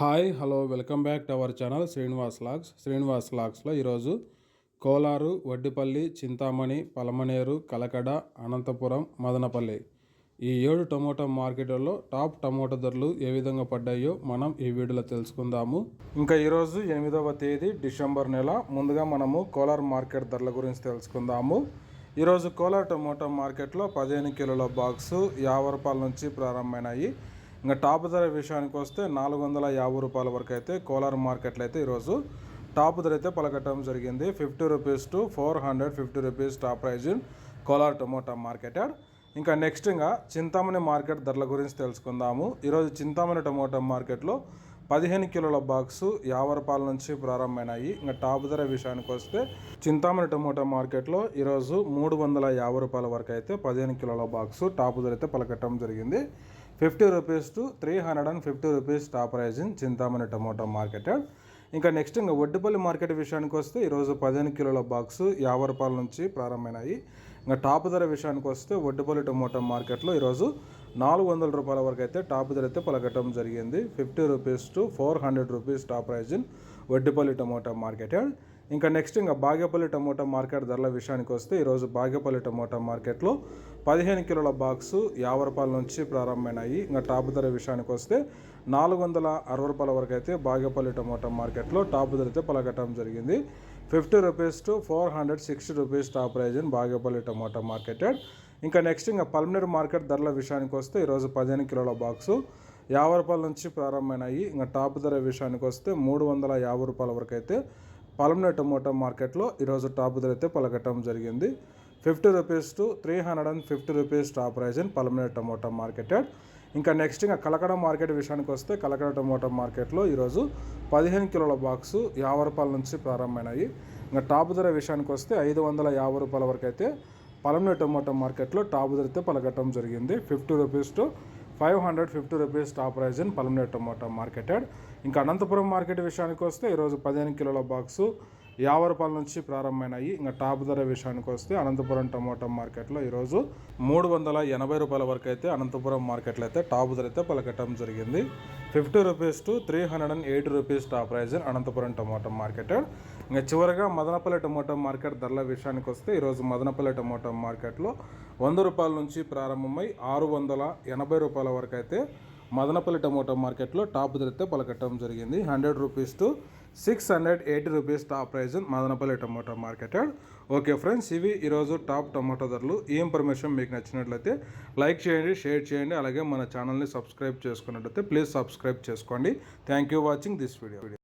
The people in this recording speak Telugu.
Hi hello welcome back to our channel Srinivas logs. Srinivas లాగ్స్లో ఈరోజు కోలారు వడ్డిపల్లి చింతామణి పలమనేరు కలకడ అనంతపురం మదనపల్లి ఈ ఏడు టమోటా మార్కెట్లలో టాప్ టమోటా ధరలు ఏ విధంగా పడ్డాయో మనం ఈ వీడియోలో తెలుసుకుందాము. ఇంకా ఈరోజు ఎనిమిదవ తేదీ డిసెంబర్ నెల. ముందుగా మనము కోలార్ మార్కెట్ ధరల గురించి తెలుసుకుందాము. ఈరోజు కోలార్ టమోటా మార్కెట్లో పదిహేను కిలోల బాక్సు యాభై రూపాయల నుంచి ప్రారంభమైనాయి. ఇంకా టాప్ ధర విషయానికి వస్తే నాలుగు వందల యాభై రూపాయల వరకు అయితే కోలార్ మార్కెట్లో అయితే ఈరోజు టాప్ ధర అయితే పలకటం జరిగింది. Fifty rupees to four hundred fifty rupees top prize in Kolar tomato market ఇంకా నెక్స్ట్ ఇంకా చింతామణి మార్కెట్ ధరల గురించి తెలుసుకుందాము. ఈరోజు చింతామణి టొమాటో మార్కెట్లో పదిహేను కిలోల బాక్సు యాభై రూపాయల నుంచి ప్రారంభమైనాయి. ఇంకా టాప్ ధర విషయానికి వస్తే చింతామణి టమోటా మార్కెట్లో ఈరోజు మూడు వందల యాభై రూపాయల వరకు అయితే పదిహేను కిలోల బాక్సు టాప్ ధర అయితే పలకటం జరిగింది. Fifty rupees to three hundred and fifty rupees top prize in Chintamani tomato market. ఇంకా నెక్స్ట్ ఇంకా ఒడ్డుపల్లి మార్కెట్ విషయానికి వస్తే ఈరోజు పదిహేను కిలోల బాక్స్ యాభై రూపాయల నుంచి ప్రారంభమైనాయి. ఇంకా టాప్ ధర విషయానికి వస్తే ఒడ్డుపల్లి టమోటా మార్కెట్లో ఈరోజు నాలుగు వందల రూపాయల వరకు అయితే టాప్ ధర అయితే పలకటం జరిగింది. Fifty rupees to four hundred rupees top prize in Oddupalli tomato market. ఇంకా నెక్స్ట్ ఇంకా బాగేపల్లి టమోటా మార్కెట్ ధరల విషయానికి వస్తే ఈరోజు బాగేపల్లి టమోటా మార్కెట్లో పదిహేను కిలోల బాక్సు యాభై రూపాయల నుంచి ప్రారంభమైనాయి. ఇంకా టాప్ ధర విషయానికి వస్తే నాలుగు వందల అరవై రూపాయల వరకు అయితే బాగేపల్లి టమోటా మార్కెట్లో టాప్ ధర అయితే పలకటం జరిగింది. Fifty rupees to four hundred sixty rupees top prize in Bagepalli tomato marketed ఇంకా నెక్స్ట్ ఇంకా పల్మనేరు మార్కెట్ ధరల విషయానికి వస్తే ఈరోజు పదిహేను కిలోల బాక్సు యాభై రూపాయల నుంచి ప్రారంభమైనాయి. ఇంకా టాప్ ధర విషయానికి వస్తే మూడు వందల యాభై రూపాయల వరకు అయితే పలమనే టమోటా మార్కెట్లో ఈరోజు టాప్ ధర అయితే పలకటం జరిగింది. Fifty rupees to three hundred and fifty rupees top price in Palamaner tomato marketed ఇంకా నెక్స్ట్ ఇంకా కలకడ మార్కెట్ విషయానికి వస్తే కలకడ టమోటా మార్కెట్లో ఈరోజు పదిహేను కిలోల బాక్సు యాభై రూపాయల నుంచి ప్రారంభమైనాయి. ఇంకా టాప్ ధర విషయానికి వస్తే ఐదు వందల యాభై రూపాయల వరకు అయితే పలమనే టమోటా మార్కెట్లో టాప్ ధర పలకటం జరిగింది. Fifty rupees to five hundred fifty rupees top prize in Palamaner tomato marketed. ఇంకా అనంతపురం మార్కెట్ విషయానికి వస్తే ఈరోజు పదిహేను కిలోల బాక్సు యాభై రూపాయల నుంచి ప్రారంభమైనాయి. ఇంకా టాప్ ధర విషయానికి వస్తే అనంతపురం టమాటా మార్కెట్లో ఈరోజు మూడు వందల ఎనభై రూపాయల వరకు అయితే అనంతపురం మార్కెట్లో అయితే టాప్ ధర అయితే పలకటం జరిగింది. Fifty rupees to three hundred and eighty rupees top prize Anantapuram tomato market ఇంకా చివరిగా మదనపల్లి టమాటా మార్కెట్ ధరల విషయానికి వస్తే ఈరోజు మదనపల్లి టమాటా మార్కెట్లో వంద రూపాయల నుంచి ప్రారంభమై ఆరు వందల ఎనభై రూపాయల వరకు అయితే మదనపల్లి టమోటా మార్కెట్లో టాప్ ధరతో పలకట్టడం జరిగింది. Hundred rupees to six hundred eighty rupees top prize Madanapalle tomato market okay friends ఇవి ఈరోజు టాప్ టమాటో ధరలు. ఈ ఇన్ఫర్మేషన్ మీకు నచ్చినట్లయితే లైక్ చేయండి షేర్ చేయండి అలాగే మన ఛానల్ని సబ్స్క్రైబ్ చేసుకున్నట్లయితే ప్లీజ్ సబ్స్క్రైబ్ చేసుకోండి. Thank you watching this video.